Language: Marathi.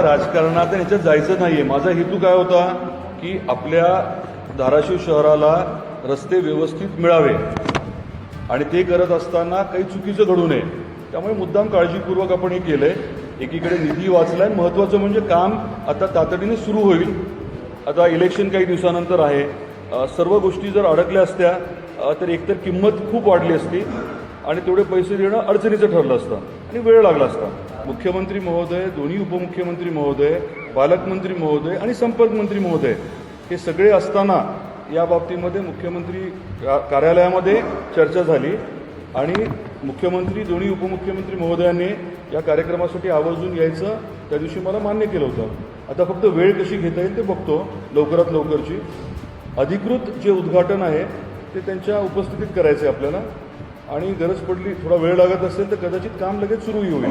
राजकारणात याच्यात जायचं नाही आहे माझा हेतू काय होता? की आपल्या धाराशिव शहराला रस्ते व्यवस्थित मिळावे. आणि ते करत असताना काही चुकीचं घडू नये. त्यामुळे मुद्दाम काळजीपूर्वक आपण हे केलं आहे एकीकडे निधी वाचला आहे महत्त्वाचं म्हणजे काम आता तातडीने सुरू होईल. आता इलेक्शन काही दिवसानंतर आहे. सर्व गोष्टी जर अडकल्या असत्या तर एकतर किंमत खूप वाढली असती आणि तेवढे पैसे देणं अडचणीचं ठरलं असतं आणि वेळ लागला असता. मुख्यमंत्री महोदय दोन्ही उपमुख्यमंत्री महोदय पालकमंत्री महोदय आणि संपर्कमंत्री महोदय हे सगळे असताना या बाबतीमध्ये मुख्यमंत्री कार्यालयामध्ये चर्चा झाली आणि मुख्यमंत्री दोन्ही उपमुख्यमंत्री महोदयांनी या कार्यक्रमासाठी आवर्जून यायचं. त्या दिवशी मला मान्य केलं होतं. आता फक्त वेळ कशी घेता येईल ते बघतो लवकरात लवकरची. अधिकृत जे उद्घाटन आहे ते त्यांच्या उपस्थितीत करायचं आहे आपल्याला. आणि गरज पडली थोडा वेळ लागत असेल तर कदाचित काम लगेच सुरूही होईल.